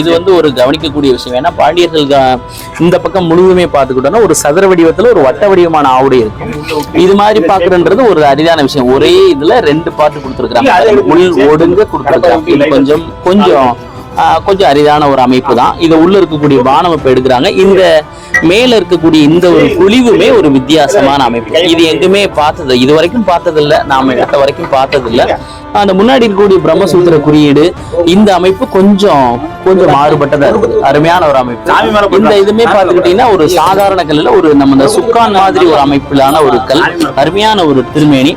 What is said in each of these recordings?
இது வந்து ஒரு கவனிக்கக்கூடிய விஷயம். ஏன்னா பாண்டியர்கள் இந்த பக்கம் முழுவதுமே பார்த்துக்கிட்டோம்னா ஒரு சதுர வடிவத்துல ஒரு வட்ட வடிவமான ஆவுடை இருக்கும். இது மாதிரி பாக்குறன்றது ஒரு அரிதான விஷயம். ஒரே இதுல ரெண்டு பாட்டு கொடுத்துருக்காங்க உள் ஒடுங்க கொடுத்துருக்காங்க இது கொஞ்சம் கொஞ்சம் கொஞ்சம் அரிதான ஒரு அமைப்பு தான். இது உள்ள இருக்கக்கூடிய இப்ப எடுக்கிறாங்க. இந்த மேல இருக்கக்கூடிய இந்த ஒரு குழிவுமே ஒரு வித்தியாசமான அமைப்பு. இது எங்குமே பார்த்தது இது வரைக்கும் பார்த்தது இல்ல நாம எடுத்த வரைக்கும் பார்த்தது இல்ல அந்த முன்னாடி இருக்கக்கூடிய பிரம்மசூத்திர குறியீடு இந்த அமைப்பு கொஞ்சம் கொஞ்சம் மாறுபட்டதா இருக்குது. அருமையான ஒரு அமைப்பு. இந்த இதுமே பார்த்துக்கிட்டீங்கன்னா ஒரு சாதாரண கல்லுல ஒரு நம்ம இந்த சுக்கான் மாதிரி ஒரு அமைப்பிலான ஒரு கல். அருமையான ஒரு திருமேனி.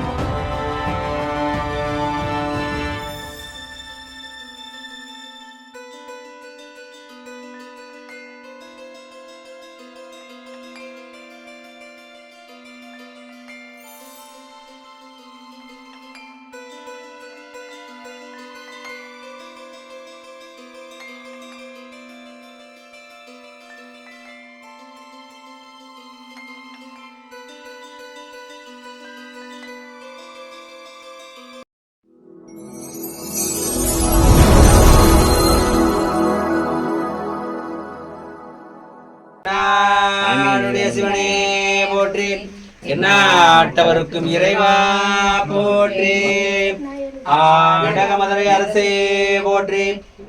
எந்நாட்டவருக்கும் இறைவா போற்றி. ஆண்டக மதுரை அரசே போற்றி.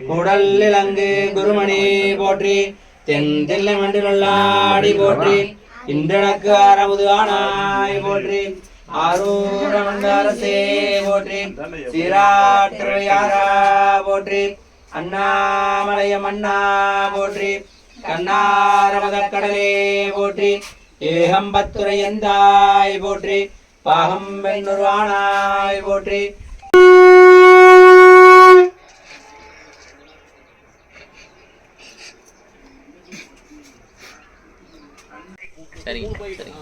குடல் இலங்கு குருமணி போற்றி. தென் தில்லை மண்டிலுள்ளாடி போற்றி. இன்றனக்கு அறமுது ஆனாய் போற்றி. அரசே போற்றி. சீராட்டுறையாரா போற்றி. அண்ணாமலையம் அண்ணா போற்றி. கண்ணாரமத கடலே போற்றி. ஏகம்பத்துரை எந்தாய் போற்றி பாகம் வெண்ணுருவானாய் போற்றி. சரிங்க சரிங்க.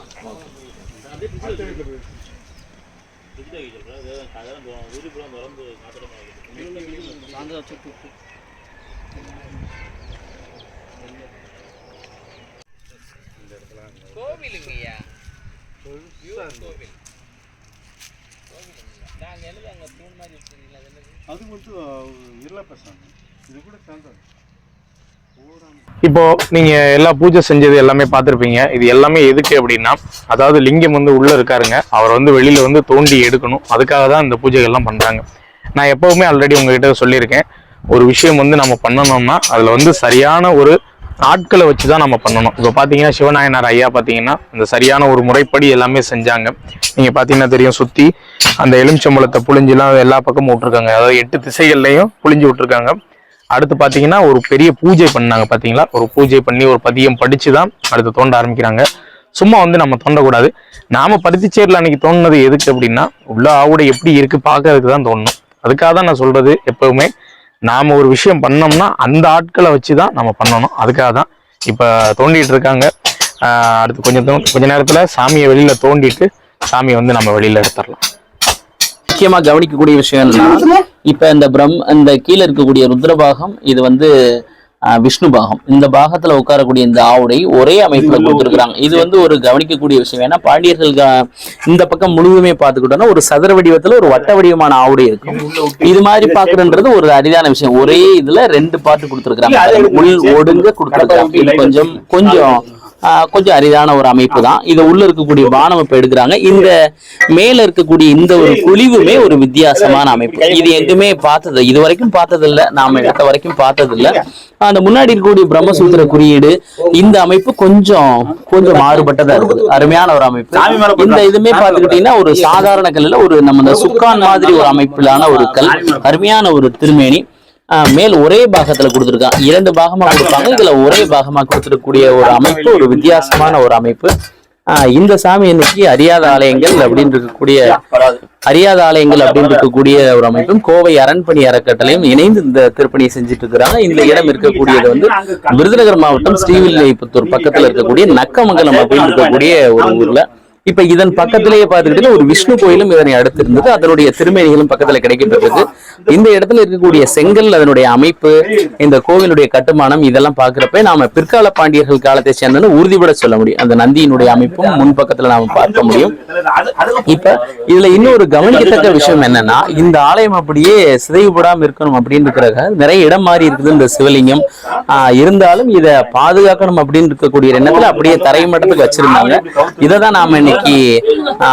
கோவிலுங்கய்யா. கோவில். நாங்க எழுத அங்க தூண் மாதிரி வச்சிருக்கீங்களா அது என்னது? அது வந்து இருளப்பசாமி இது கூட சேர்ந்தது இப்போ நீங்க எல்லா பூஜை செஞ்சது எல்லாமே பார்த்திருப்பீங்க. இது எல்லாமே எதுக்கு அப்படின்னா அதாவது லிங்கம் வந்து உள்ள இருக்காருங்க. அவர் வந்து வெளியில வந்து தோண்டி எடுக்கணும். அதுக்காக தான் இந்த பூஜைகள் எல்லாம் பண்றாங்க. நான் எப்பவுமே ஆல்ரெடி உங்ககிட்ட சொல்லியிருக்கேன். ஒரு விஷயம் வந்து நம்ம பண்ணணும்னா அதுல வந்து சரியான ஒரு ஆட்களை வச்சு தான் நம்ம பண்ணணும். இப்போ பார்த்தீங்கன்னா சிவநாயனார் ஐயா பார்த்தீங்கன்னா அந்த சரியான ஒரு முறைப்படி எல்லாமே செஞ்சாங்க. நீங்கள் பார்த்தீங்கன்னா தெரியும் சுற்றி அந்த எலுமிச்சம்பழத்தை புளிஞ்சுலாம் எல்லா பக்கமும் விட்டுருக்காங்க. அதாவது எட்டு திசைகள்லையும் புளிஞ்சு விட்டுருக்காங்க. அடுத்து பார்த்தீங்கன்னா ஒரு பெரிய பூஜை பண்ணாங்க பார்த்தீங்களா ஒரு பூஜை பண்ணி ஒரு பதியம் படித்து தான் அடுத்து தோண்ட ஆரம்பிக்கிறாங்க. சும்மா வந்து நம்ம தோண்டக்கூடாது. நாம பருத்திச்சேரில் அன்னைக்கு தோண்டினது எதுக்கு அப்படின்னா உள்ள ஆவுடை எப்படி இருக்கு பார்க்கறதுக்கு தான் தோணும் அதுக்காக தான் நான் சொல்றது எப்பவுமே. நாம ஒரு விஷயம் பண்ணோம்னா அந்த ஆட்களை வச்சு தான் நம்ம பண்ணணும். அதுக்காக தான் இப்போ தோண்டிட்டு இருக்காங்க. ஆஹ் அடுத்து கொஞ்சம் கொஞ்ச நேரத்தில் சாமியை வெளியில தோண்டிட்டு சாமியை வந்து நம்ம வெளியில எடுத்துடலாம். முக்கியமா கவனிக்கக்கூடிய விஷயம் என்னன்னா இப்ப இந்த பிரம் இந்த கீழே இருக்கக்கூடிய ருத்ரபாகம் இது வந்து விஷ்ணு பாகம். இந்த பாகத்துல உட்காரக்கூடிய இந்த ஆவுடை ஒரே அமைப்புல கொடுத்துருக்காங்க இது வந்து ஒரு கவனிக்கக்கூடிய விஷயம். ஏன்னா பாண்டியர்கள் இந்த பக்கம் முழுவதுமே பார்த்துக்கிட்டோம்னா ஒரு சதுர வடிவத்துல ஒரு வட்ட வடிவமான ஆவுடை இருக்கும். இது மாதிரி பாக்குறன்றது ஒரு அரிதான விஷயம். ஒரே இதுல ரெண்டு பாட்டு கொடுத்துருக்காங்க உள் ஒடுங்க கொடுத்துருக்காங்க கொஞ்சம் கொஞ்சம் கொஞ்சம் அரிதான ஒரு அமைப்பு தான். இதை உள்ள இருக்கக்கூடிய பானம் இப்ப எடுக்கிறாங்க. இந்த மேல இருக்கக்கூடிய இந்த ஒரு குழிவுமே ஒரு வித்தியாசமான அமைப்பு. இது எங்குமே பார்த்தது இது வரைக்கும் பார்த்தது இல்ல நாம எடுத்த வரைக்கும் பார்த்தது இல்ல அந்த முன்னாடி இருக்கக்கூடிய பிரம்மசூத்திர குறியீடு இந்த அமைப்பு கொஞ்சம் கொஞ்சம் மாறுபட்டதா இருக்குது. அருமையான ஒரு அமைப்பு. இந்த இதுமே பார்த்துக்கிட்டீங்கன்னா ஒரு சாதாரண கல்லுல ஒரு நம்ம இந்த சுக்கான் மாதிரி ஒரு அமைப்பிலான ஒரு கல். அருமையான ஒரு திருமேனி. மேல் ஒரே பாகத்துல கொடுத்துருக்கான் இரண்டு பாகமா கொடுப்பாங்க. இதுல ஒரே பாகமா கொடுத்துருக்கக்கூடிய ஒரு அமைப்பு ஒரு வித்தியாசமான ஒரு அமைப்பு. இந்த சாமி இன்னைக்கு அறியாத ஆலயங்கள் அப்படின்னு இருக்கக்கூடிய அறியாத ஆலயங்கள் அப்படின்னு இருக்கக்கூடிய ஒரு அமைப்பும் கோவை அரண்பணி அறக்கட்டளையும் இணைந்து இந்த திருப்பணியை செஞ்சுட்டு இருக்கிறாங்க இந்த இடம் இருக்கக்கூடியது வந்து விருதுநகர் மாவட்டம் ஸ்ரீவில்லிபுத்தூர் பக்கத்துல இருக்கக்கூடிய நக்கமங்கலம் அப்படின்னு இருக்கக்கூடிய ஒரு ஊர்ல. இப்ப இதன் பக்கத்திலேயே பார்த்துக்கிட்டீங்கன்னா ஒரு விஷ்ணு கோயிலும் இதனை அடுத்து இருந்தது அதனுடைய திருமேனிகளும் பக்கத்துல கிடைக்கப்பட்டிருக்கு. இந்த இடத்துல இருக்கக்கூடிய செங்கல் அதனுடைய அமைப்பு இந்த கோவிலுடைய கட்டுமானம் இதெல்லாம் பாக்குறப்ப நாம பிற்கால பாண்டியர்கள் காலத்தை சேர்ந்தது உறுதிபட சொல்ல முடியும். அந்த நந்தியினுடைய அமைப்பும் முன்பக்கத்துல நாம பார்க்க முடியும். இப்ப இதுல இன்னொரு கவனிக்கத்தக்க விஷயம் என்னன்னா இந்த ஆலயம் அப்படியே சிதைவுபடாம இருக்கணும் அப்படின்னு நிறைய இடம் மாறி இருக்குது. இந்த சிவலிங்கம் ஆஹ் இருந்தாலும் இத பாதுகாக்கணும் அப்படின்னு இருக்கக்கூடிய எண்ணத்துல அப்படியே தரை மட்டத்துக்கு வச்சிருந்தாங்க. இதை தான் நாம இன்னைக்கு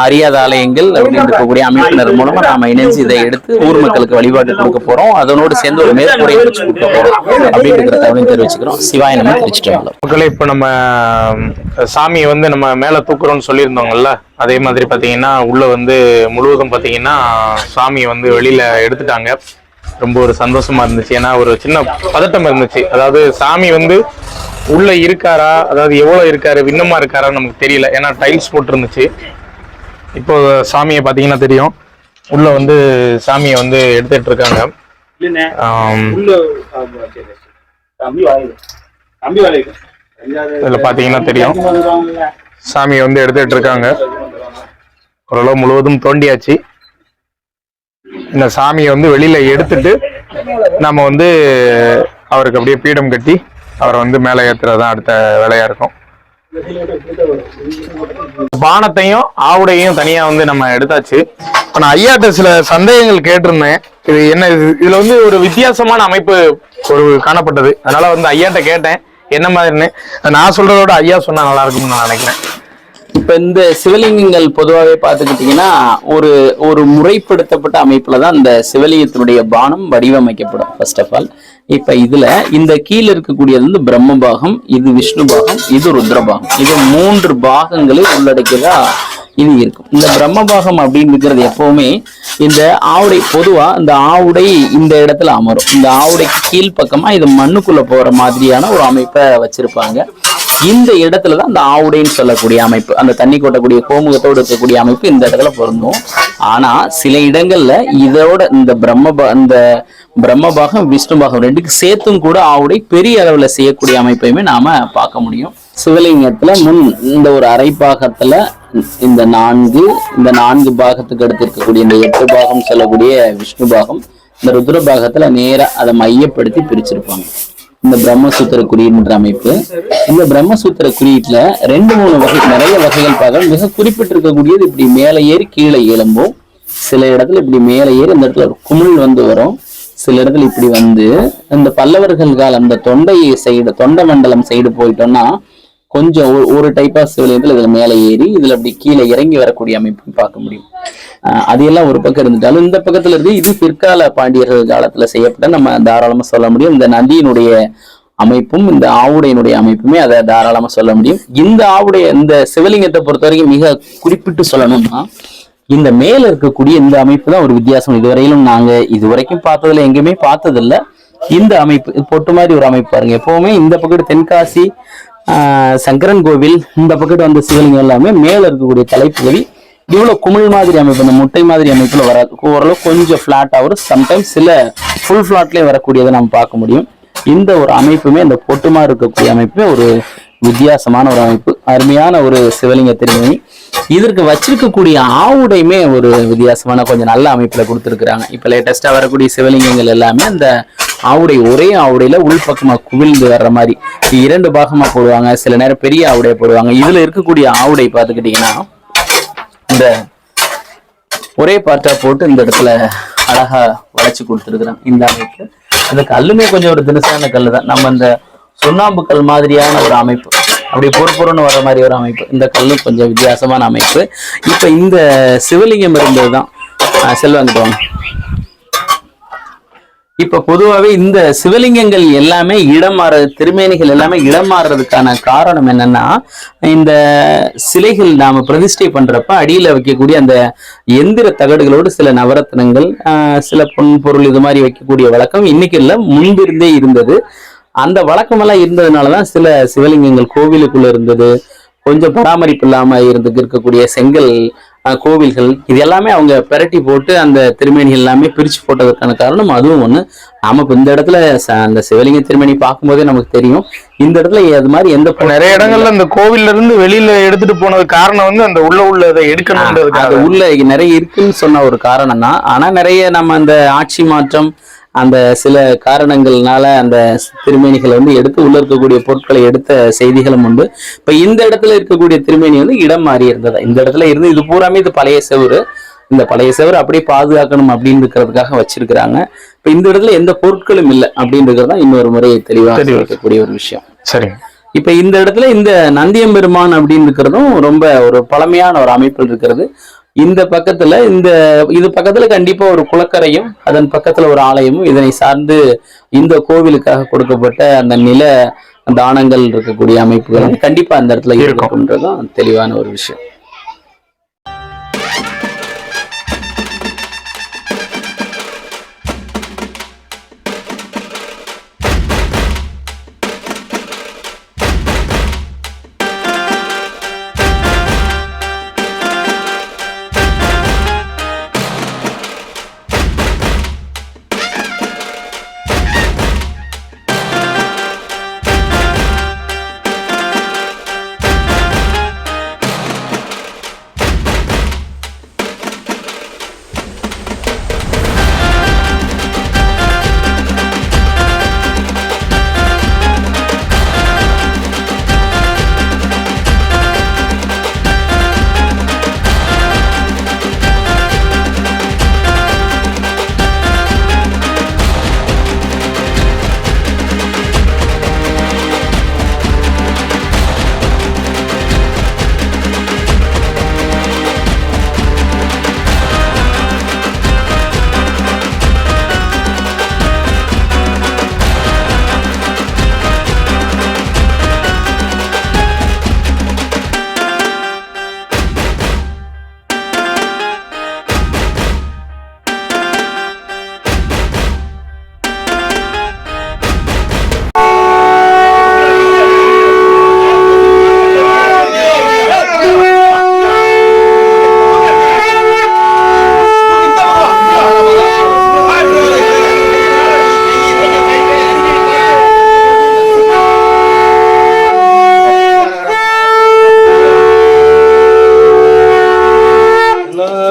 அறியாத ஆலயங்கள் அப்படின்னு இருக்கக்கூடிய அமைப்பினர் மூலமா நாம இணைஞ்சு இதை எடுத்து ஊர் மக்களுக்கு வழிபாடு கொடுக்க போறோம். அதனோடு சேர்ந்து ஒரு மேற்கூரை வச்சு கொடுக்க போறோம். அப்படின்னு தகவலையும் தெரிவிச்சுக்கிறோம். சிவாய நம்ம திருச்சிட்டு மக்களை இப்ப நம்ம சாமியை வந்து நம்ம மேல தூக்குறோம்னு சொல்லியிருந்தோங்கல்ல அதே மாதிரி பாத்தீங்கன்னா உள்ள வந்து முழுவதும் பாத்தீங்கன்னா சாமியை வந்து வெளியில எடுத்துட்டாங்க. ரொம்ப ஒரு சந்தோஷமா இருந்துச்சு. ஏன்னா ஒரு சின்ன பதட்டம் இருந்துச்சு. அதாவது சாமி வந்து உள்ள இருக்காரா? அதாவது எவ்வளவு இருக்காரு? விண்ணமா இருக்காரா நமக்கு தெரியல. ஏன்னா டைல்ஸ் போட்டிருந்துச்சு. இப்போ சாமியை பார்த்தீங்கன்னா தெரியும். உள்ள வந்து சாமியை வந்து எடுத்துட்டு இருக்காங்க. இதுல பாத்தீங்கன்னா தெரியும். சாமியை வந்து எடுத்துட்டு இருக்காங்க. ஓரளவு முழுவதும் தோண்டியாச்சு. இந்த சாமியை வந்து வெளியில எடுத்துட்டு நம்ம வந்து அவருக்கு அப்படியே பீடம் கட்டி அவரை வந்து மேலே ஏத்துறது தான் அடுத்த வேலையா இருக்கும். பானத்தையும் ஆவுடையும் தனியா வந்து நம்ம எடுத்தாச்சு. இப்ப நான் ஐயாட்ட சில சந்தேகங்கள் கேட்டிருந்தேன். இது என்ன இதுல வந்து ஒரு வித்தியாசமான அமைப்பு ஒரு காணப்பட்டது. அதனால வந்து ஐயாட்ட கேட்டேன். என்ன மாதிரின்னு நான் சொல்றதோட ஐயா சொன்னா நல்லா இருக்கும்னு நான் நினைக்கிறேன். இப்ப இந்த சிவலிங்கங்கள் பொதுவாகவே பார்த்துக்கிட்டிங்கன்னா ஒரு ஒரு முறைப்படுத்தப்பட்ட அமைப்புல தான் இந்த சிவலிங்கத்தினுடைய பானம் வடிவமைக்கப்படும் ஃபர்ஸ்ட் ஆஃப் ஆல் இப்ப இதுல இந்த கீழே இருக்கக்கூடியது வந்து பிரம்ம பாகம் இது விஷ்ணு பாகம் இது ருத்ர பாகம் இது மூன்று பாகங்களை உள்ளடக்கியதா இது இருக்கும். இந்த பிரம்ம பாகம் அப்படின்னு இருக்கிறது எப்பவுமே இந்த ஆவுடை பொதுவா இந்த ஆவுடை இந்த இடத்துல அமரும். இந்த ஆவுடைக்கு கீழ்ப்பக்கமா இது மண்ணுக்குள்ள போற மாதிரியான ஒரு அமைப்பை வச்சிருப்பாங்க. இந்த இடத்துல தான் அந்த ஆவுடைன்னு சொல்லக்கூடிய அமைப்பு அந்த தண்ணி கொட்டக்கூடிய கோமுகத்தோடு இருக்கக்கூடிய அமைப்பு இந்த இடத்துல பொருந்தும். ஆனா சில இடங்கள்ல இதோட இந்த பிரம்ம அந்த பிரம்ம பிரம்மபாகம் விஷ்ணு பாகம் ரெண்டுக்கு சேர்த்தும் கூட ஆவுடை பெரிய அளவுல செய்யக்கூடிய அமைப்பையுமே நாம பார்க்க முடியும். சிவலிங்கத்துல முன் இந்த ஒரு அரை பாகத்துல இந்த நான்கு இந்த நான்கு பாகத்துக்கு அடுத்து இருக்கக்கூடிய இந்த எட்டு பாகம் சொல்லக்கூடிய விஷ்ணு பாகம் இந்த ருத்ர பாகத்துல நேரா அதை மையப்படுத்தி பிரிச்சிருப்பாங்க. இந்த பிரம்மசூத்திர குறியீடுன்ற அமைப்பு. இந்த பிரம்மசூத்திர குறியீட்டுல ரெண்டு மூணு வகை நிறைய வகைகள் பார்க்கலாம். மிக குறிப்பிட்டிருக்கக்கூடியது இப்படி மேலே ஏறி கீழே எழும்பும். சில இடத்துல இப்படி மேலே ஏறி அந்த இடத்துல ஒரு குமிழ் வந்து வரும். சில இடத்துல இப்படி வந்து இந்த பல்லவர்கள் காலம் இந்த தொண்டை சைடு தொண்டை மண்டலம் சைடு போயிட்டோம்னா கொஞ்சம் ஒரு- ஒரு டைப் ஆஃப் சிவலியத்தில் இதுல மேலே ஏறி இதுல அப்படி கீழே இறங்கி வரக்கூடிய அமைப்பு பார்க்க முடியும். அது எல்லாம் ஒரு பக்கம் இருந்துட்டாலும் இந்த பக்கத்துல இருந்து இது பிற்கால பாண்டியர்கள் காலத்துல செய்யப்பட்ட நம்ம தாராளமா சொல்ல முடியும். இந்த நந்தியினுடைய அமைப்பும் இந்த ஆவுடையினுடைய அமைப்புமே அதை தாராளமா சொல்ல முடியும். இந்த ஆவுடைய இந்த சிவலிங்கத்தை பொறுத்த வரைக்கும் மிக குறிப்பிட்டு சொல்லணும்னா இந்த மேல இருக்கக்கூடிய இந்த அமைப்பு தான் ஒரு வித்தியாசம். இதுவரையிலும் நாங்க இதுவரைக்கும் பார்த்ததுல எங்கேயுமே பார்த்ததில்ல. இந்த அமைப்பு பொட்டு மாதிரி ஒரு அமைப்பு பாருங்க. எப்பவுமே இந்த பக்கத்து தென்காசி சங்கரன் கோவில் இந்த பக்கத்து வந்த சிவலிங்கம் எல்லாமே மேல இருக்கக்கூடிய தலைப்பகுதி இவ்வளோ குமிழ் மாதிரி அமைப்பு இந்த முட்டை மாதிரி அமைப்பில் வராது ஓரளவு கொஞ்சம் ஃப்ளாட்டாக வரும் சம்டைம்ஸ் சில ஃபுல் ஃப்ளாட்லேயே வரக்கூடியதை நம்ம பார்க்க முடியும். இந்த ஒரு அமைப்புமே இந்த பொட்டுமா இருக்கக்கூடிய அமைப்புமே ஒரு வித்தியாசமான ஒரு அமைப்பு. அருமையான ஒரு சிவலிங்க திருமணி இதற்கு வச்சிருக்கக்கூடிய ஆவுடையுமே ஒரு வித்தியாசமான கொஞ்சம் நல்ல அமைப்பில் கொடுத்துருக்குறாங்க. இப்போ லேட்டஸ்ட்டாக வரக்கூடிய சிவலிங்கங்கள் எல்லாமே அந்த ஆவுடை ஒரே ஆவுடையில் உள்பக்கமாக குவிழ்ந்து வர்ற மாதிரி. இரண்டு பாகமாக போடுவாங்க சில நேரம் பெரிய ஆவுடையை போடுவாங்க. இதில் இருக்கக்கூடிய ஆவுடை பார்த்துக்கிட்டிங்கன்னா இந்த ஒரே பார்ட்டா போட்டு இந்த இடத்துல அழகா வளைச்சு கொடுத்துருக்குறாங்க இந்த அமைப்பு. அந்த கல்லுமே கொஞ்சம் ஒரு தினசான கல்லு தான் நம்ம இந்த சுண்ணாம்பு கல் மாதிரியான ஒரு அமைப்பு. அப்படி பொறுப்புறன்னு வர மாதிரி ஒரு அமைப்பு. இந்த கல்லும் கொஞ்சம் வித்தியாசமான அமைப்பு. இப்போ இந்த சிவலிங்கம் இருந்தது தான் செல்வாங்கிட்டு வாங்க இப்ப பொதுவாகவே இந்த சிவலிங்கங்கள் எல்லாமே இடம் மாற திருமேனிகள் எல்லாமே இடம் மாறுறதுக்கான காரணம் என்னன்னா இந்த சிலைகள் நாம பிரதிஷ்டை பண்றப்ப அடியில வைக்கக்கூடிய அந்த எந்திர தகடுகளோடு சில நவரத்னங்கள் சில பொன் பொருள் இது மாதிரி வைக்கக்கூடிய வழக்கம் இன்னைக்கு இல்லை முன்பிருந்தே இருந்தது. அந்த வழக்கமெல்லாம் இருந்ததுனாலதான் சில சிவலிங்கங்கள் கோவிலுக்குள்ள இருந்தது. கொஞ்சம் பராமரிப்பு இல்லாம இருந்து இருக்கக்கூடிய செங்கல் கோவில்கள் இது எல்லாமே அவங்க பெரட்டி போட்டு அந்த திருமேனிகள் எல்லாமே பிரிச்சு போட்டதற்கான காரணம் அதுவும் ஒண்ணு. நாம இப்ப இந்த இடத்துல அந்த சிவலிங்க திருமேனி பார்க்கும்போதே நமக்கு தெரியும். இந்த இடத்துல அது மாதிரி எந்த நிறைய இடங்கள்ல இந்த கோவில்ல இருந்து வெளியில எடுத்துட்டு போனது காரணம் வந்து அந்த உள்ள உள்ளதை அது எடுக்கணும்ன்றதுக்காக உள்ள நிறைய இருக்குன்னு சொன்ன ஒரு காரணம் தான் ஆனா நிறைய நம்ம அந்த ஆட்சி மாற்றம் அந்த சில காரணங்கள்னால அந்த திருமேனிகளை வந்து எடுத்து உள்ள இருக்கக்கூடிய பொருட்களை எடுத்த செய்திகளும் உண்டு. இப்ப இந்த இடத்துல இருக்கக்கூடிய திருமேனி வந்து இடம் மாறி இருந்தது? இந்த இடத்துல இருந்து இது பூராமே இது பழைய செவுரு. இந்த பழைய செவரு அப்படியே பாதுகாக்கணும் அப்படின்னு இருக்கிறதுக்காக வச்சிருக்கிறாங்க. இப்ப இந்த இடத்துல எந்த பொருட்களும் இல்லை அப்படின்றது தான் இன்னொரு முறை தெளிவாக தெளிவா. இருக்கக்கூடிய ஒரு விஷயம். சரிங்க. இப்ப இந்த இடத்துல இந்த நந்தியம்பெருமான் அப்படின்னு இருக்கிறதும் ரொம்ப ஒரு பழமையான ஒரு அமைப்பில் இருக்கிறது. இந்த பக்கத்துல இந்த இது பக்கத்துல கண்டிப்பா ஒரு குளக்கரையும் அதன் பக்கத்துல ஒரு ஆலயமும் இதனை சார்ந்து இந்த கோவிலுக்காக கொடுக்கப்பட்ட அந்த நில தானங்கள் இருக்கக்கூடிய அமைப்புகளும் கண்டிப்பா அந்த இடத்துல இருக்கும். இருக்கும்ன்றதும் தெளிவான ஒரு விஷயம்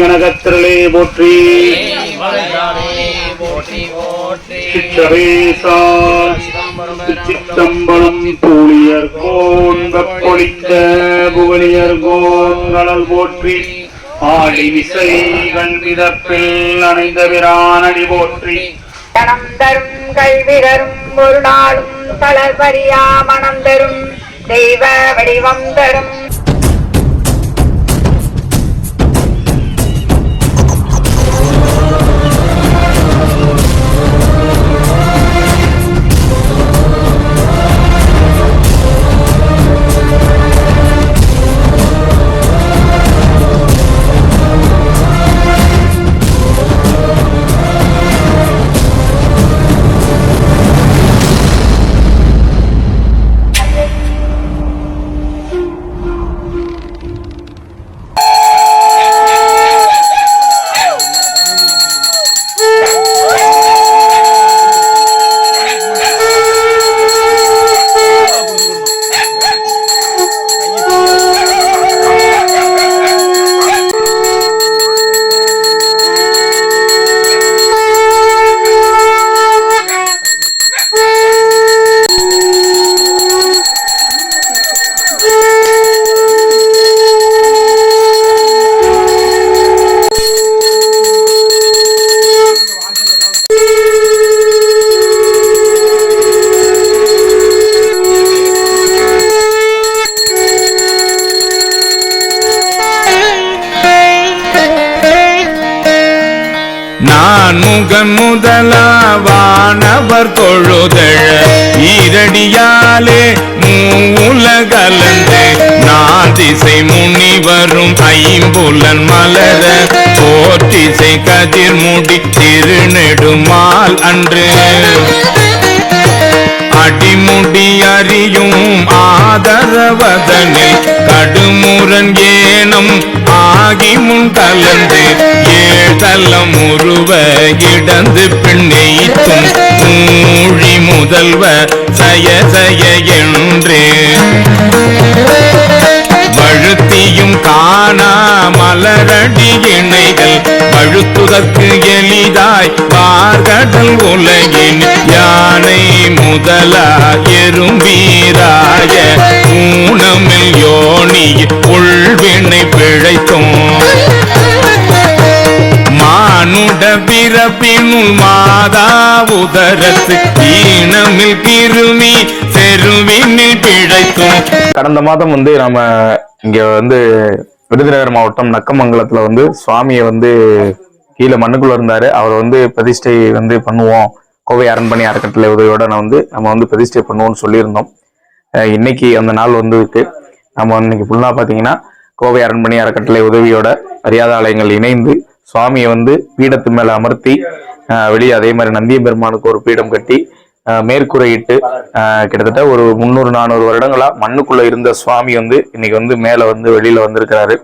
கனகத்திரளே போற்றி. சிற்றரேசா சித்தம்பலம் பூழியர் கோன் வெப்பொழித்த புகழியர் கோன் போற்றி. ஆடி விசை கண்விதப்பில் அணைந்த பிரானடி போற்றி. தனம் தரும் கல்விகரும் ஒரு நாளும் தளர்பரியா மனம் தரும். தெய்வ வடிவம் தரும் ஈரடியாலே மூலகலந்து நான் திசை முனிவரும் ஐம்புலன் மலர போற்றிசை கதிர் முடி திருநெடுமால் அன்று. அடிமுடி அறியும் ஆதரவதனில் கடுமுரன் ஏனம் ஆகி முன் கலந்து ஏழ்தலம் உருவ இடந்து பின்னெய்த்தும் மூழி முதல்வ சய சய என்று. வழுத்தியும் காணா மலரடியே பழுத்துதற்கு எளிதாய் பார்கடல் உலகின் யானை முதலா எறும்பீராய ஊனமில் யோனி உள்வினை பிழைத்தோம். மானுட பிறப்பினுள் மாதா உதரத்து ஈனமில் கிருமி செருவினில் பிழைத்தோம். கடந்த மாதம் வந்து நாம இங்க வந்து விருதுநகர் மாவட்டம் நக்கமங்கலத்துல வந்து சுவாமியை வந்து கீழே மண்ணுக்குள்ள இருந்தாரு. அவர் வந்து பிரதிஷ்டை வந்து பண்ணுவோம். கோவை அரண்மனை அறக்கட்டளை உதவியோட நான் வந்து நம்ம வந்து பிரதிஷ்டை பண்ணுவோம்னு சொல்லியிருந்தோம். இன்னைக்கு அந்த நாள் வந்துருக்கு. நம்ம இன்னைக்கு ஃபுல்லா பாத்தீங்கன்னா கோவை அரண்மனை அறக்கட்டளை உதவியோட மரியாதை ஆலயங்கள் இணைந்து சுவாமியை வந்து பீடத்து மேல அமர்த்தி வெளியே அதே மாதிரி நந்திய பெருமானுக்கு ஒரு பீடம் கட்டி மேற்கூரையிட்டு கிட்டத்தட்ட ஒரு முந்நூறு நானூறு வருடங்களா மண்ணுக்குள்ள இருந்த சுவாமி வந்து இன்னைக்கு வந்து மேல வந்து வெளியில வந்திருக்கிறாரு.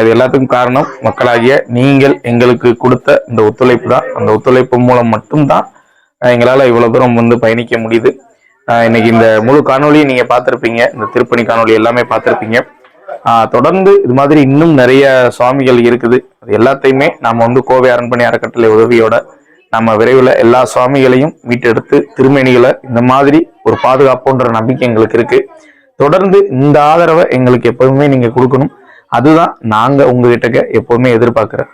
இது எல்லாத்துக்கும் காரணம் மக்களாகிய நீங்கள் எங்களுக்கு கொடுத்த இந்த ஒத்துழைப்பு தான். அந்த ஒத்துழைப்பு மூலம் மட்டும்தான் ஆஹ் எங்களால இவ்வளவு தூரம் வந்து பயணிக்க முடியுது. ஆஹ் இன்னைக்கு இந்த முழு காணொலியும் நீங்க பார்த்துருப்பீங்க. இந்த திருப்பணி காணொளி எல்லாமே பார்த்துருப்பீங்க. தொடர்ந்து இது மாதிரி இன்னும் நிறைய சுவாமிகள் இருக்குது. அது எல்லாத்தையுமே நாம வந்து கோவை அரண்மனை அறக்கட்டளை உதவியோட நம்ம விரைவில் எல்லா சுவாமிகளையும் மீட்டெடுத்து திருமணிகளை இந்த மாதிரி ஒரு பாதுகாப்புன்ற நம்பிக்கை எங்களுக்கு இருக்கு. தொடர்ந்து இந்த ஆதரவை எங்களுக்கு எப்பவுமே நீங்க கொடுக்கணும். அதுதான் நாங்க உங்ககிட்ட எப்பவுமே எதிர்பார்க்கிறேன்